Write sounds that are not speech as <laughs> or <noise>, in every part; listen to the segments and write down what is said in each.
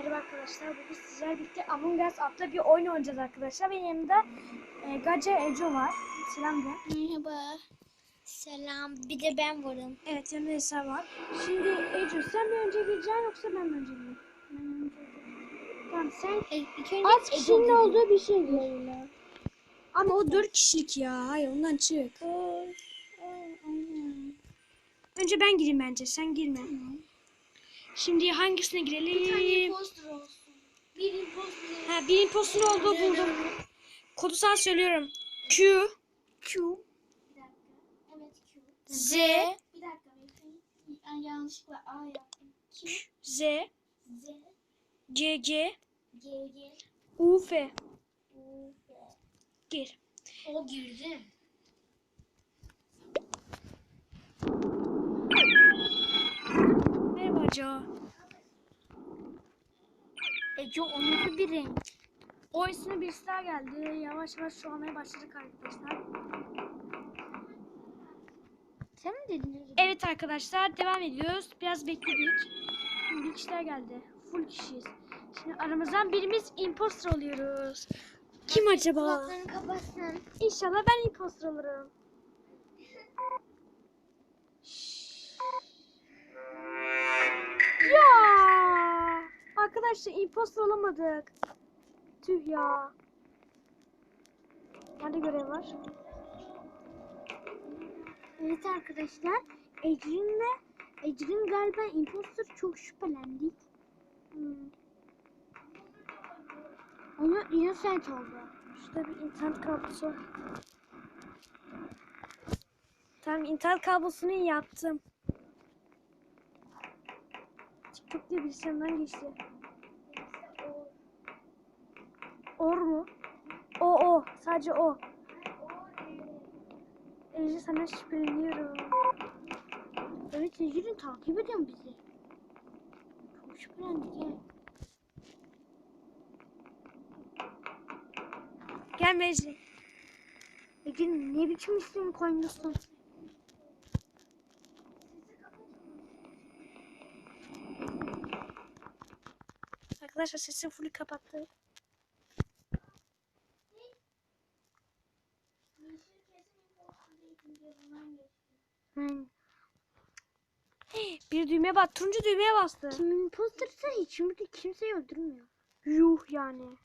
Merhaba arkadaşlar. Bugün sizlerle birlikte Among Us adlı bir oyun oynayacağız arkadaşlar. Benim yanımda e, Gace Eco var. Selam de. Merhaba. Selam. Bir de ben varım. Evet yanımda Esa var. Şimdi Eco sen mi önce gireceksin yoksa ben mi önce gireyim? Ben önce gireyim. Tamam sen E, ilk önce az kişinin girdi. olduğu bir şey gir. Ama o 4 kişilik ya. Hayır ondan çık. Aynen. Önce ben gireyim bence. Sen girme. Şimdi hangisine Bir tane girelim? imposter olsun. Bir imposter. Ha, bir impostor olduğu buldum. Kodu sana söylüyorum. Q Q. Evet. Z Bir dakika bekleyin. Ben yanlışlıkla A yaptım. Q, Z Z, G G, G, U F U, F. Gir. O girdi. Joe. Ego onurlu bir renk. O ismi birisi daha geldi. Yavaş yavaş şu olmaya başladık arkadaşlar. Sen mi dedin? Evet arkadaşlar devam ediyoruz. Biraz bekledik. Şimdi kişiler geldi. Full kişiyiz. Şimdi aramızdan birimiz imposter oluyoruz. Kim acaba? Kulaklarını kapatsın. İnşallah ben imposter olurum. Arkadaşlar imposter olamadık. Tüh ya. Nerede görev var? Evet arkadaşlar. Ecrin'le Ecrin galiba imposter çok şüphelendik. Hmm. Onu innocent oldu. Şurada bir internet kablosu. Tamam internet kablosunu yaptım. TikTok diye bilgisayarımdan geçti. Or mu? O o. Sadece o. Ece sana şüpheleniyorum. Evet Ecrin takip ediyor bizi. Çok şüphelendik ya. Gelme Ece. Ecrin ne biçim isim koymuşsun? Arkadaşlar sesi full kapattı. Bir düğmeye bas. Turuncu düğmeye bastı. kim impostersa hiç burada kimseyi öldürmüyor. Yuh yani.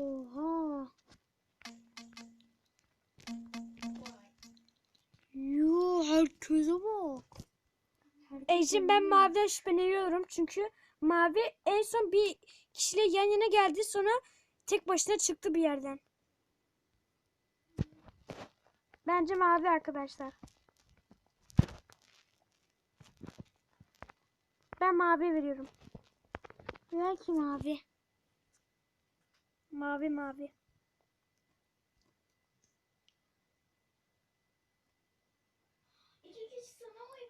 Oha. Yuh herkese bak. Ecim ben maviden şüpheleniyorum çünkü mavi en son bir kişiyle yan yana geldi sonra tek başına çıktı bir yerden. Bence mavi arkadaşlar. Ben mavi veriyorum. Abi? Mavi mavi.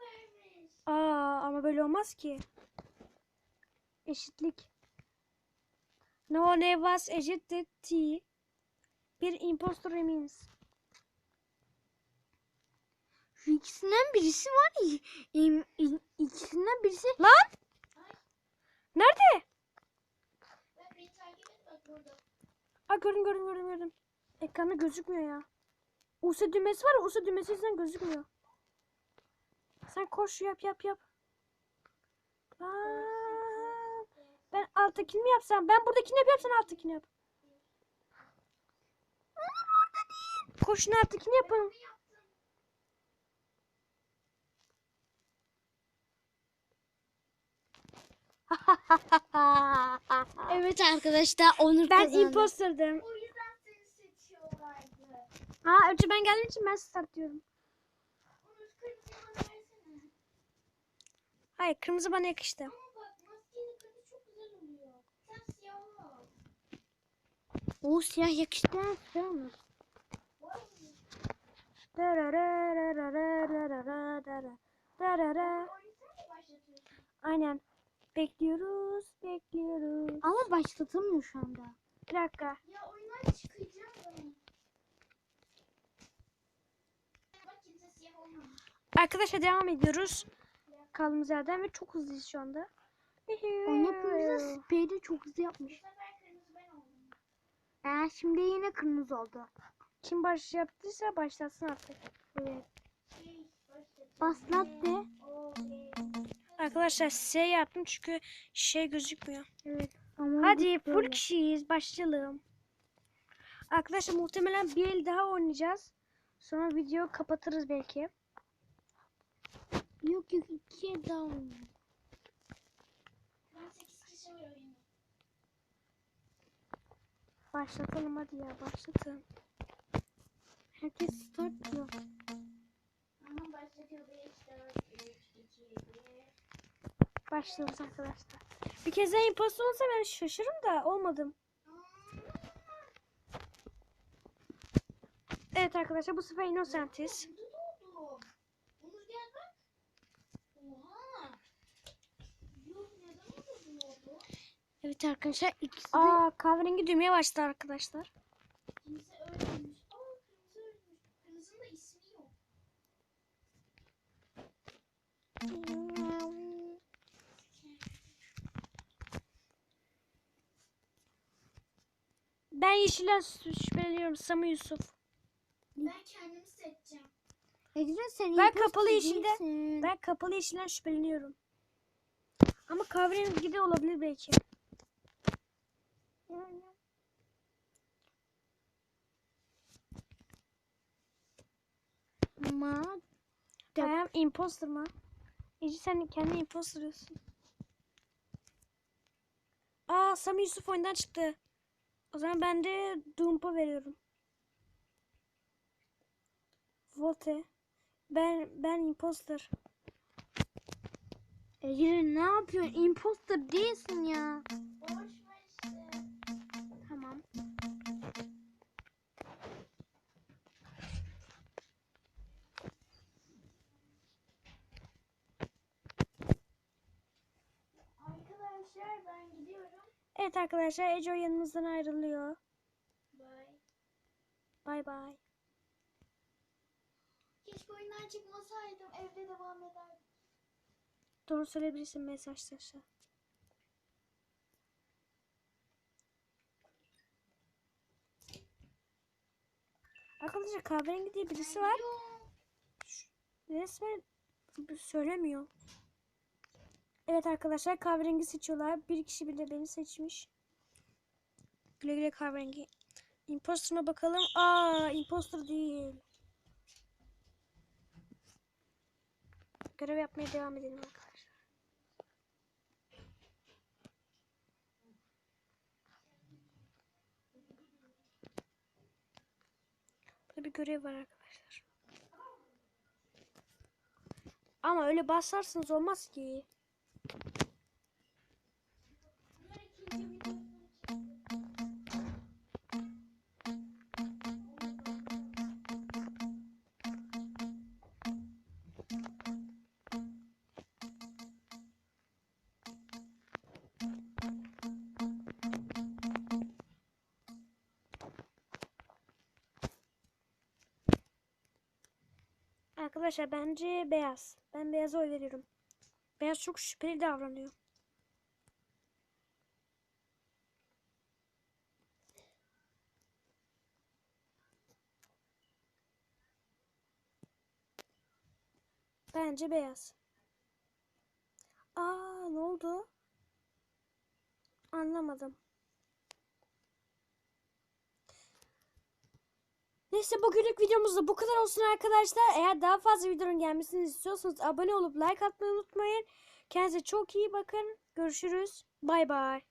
Vermiş. Aa ama böyle olmaz ki. Eşitlik. No ne was eşittir T. Bir impostor eminiz. İkisinden birisi var ikisinden birisi. Lan! Nerede? Aa gördüm gördüm gördüm gördüm. Ekranda gözükmüyor ya. Use düğmesi var ya Use düğmesi yüzünden gözükmüyor. Sen koş yap yap yap. Lan. Ben alttakini mi yapsam? Ben buradakini yapayım sen alttakini yap. Koşun alttakini yapın. <laughs> Evet arkadaşlar Onur ben kazandı. imposterdım. O yüzden seni seçiyorlardı. Ha önce ben geldiğim için ben start diyorum. Onur kırmızı bana versene. Hayır kırmızı bana yakıştı. Ama bak maskenin tadı çok güzel oluyor. Sen siyah al. O siyah yakıştı. Siyah mı? Aynen. Bekliyoruz, bekliyoruz. Ama başlatamıyor şu anda. Bir dakika. Ya oyundan çıkacağım. Arkadaşlar devam ediyoruz. kaldığımız yerden ve çok hızlıyız şu anda. Onu yapınca spreyi de çok hızlı yapmış. Ee, şimdi yine kırmızı oldu. Kim baş yaptıysa başlatsın artık. Evet. Baslat de. Arkadaşlar S yaptım çünkü şey gözükmüyor. Evet. Ama Hadi full böyle. kişiyiz başlayalım. Arkadaşlar muhtemelen bir el daha oynayacağız. Sonra video kapatırız belki. Yok yok ikiye daha oynuyor. Başlatalım hadi ya başlatın. Herkes start diyor. Başlıyoruz arkadaşlar. Bir kez daha impostor olsa ben şaşırırım da olmadım. Evet arkadaşlar bu sefer Innocent'iz. Evet arkadaşlar ikisi de Aa kahverengi düğmeye başladı arkadaşlar. Kimse ölmemiş. Aa kırmızı ölmüş. Kırmızının da ismi yok. Ben yeşilden şüpheleniyorum Samu Yusuf. Ben kendimi seçeceğim. Ecrin sen Ben kapalı yeşilde-. Ben kapalı yeşilden şüpheleniyorum. Ama kahverengi de olabilir belki. Ama I am imposter mı? Ece sen kendi imposter diyorsun. Aa Sami Yusuf oyundan çıktı. O zaman ben de Dump'a veriyorum. Vote. Ben ben imposter. Ecrin ne yapıyorsun? Imposter değilsin ya. Boş Evet arkadaşlar Ece yanımızdan ayrılıyor. Bye. Bay bay. Keşke oyundan çıkmasaydım. Evde devam ederdim. Doğru söyleyebilirsin mesajlaşa. Arkadaşlar kahverengi diye birisi var. Resmen söylemiyor. Evet arkadaşlar kahverengi seçiyorlar. Bir kişi bile beni seçmiş. Güle güle kahverengi. Imposter'ına bakalım. Aa, imposter değil. Görev yapmaya devam edelim arkadaşlar. Burada bir görev var arkadaşlar. Ama öyle basarsınız olmaz ki. Arkadaşlar bence beyaz. Ben beyaza oy veriyorum. Beyaz çok şüpheli davranıyor. Bence beyaz. Aa ne oldu? Anlamadım. Neyse bugünlük videomuz da bu kadar olsun arkadaşlar. Eğer daha fazla videonun gelmesini istiyorsanız abone olup like atmayı unutmayın. Kendinize çok iyi bakın. Görüşürüz. Bay bay.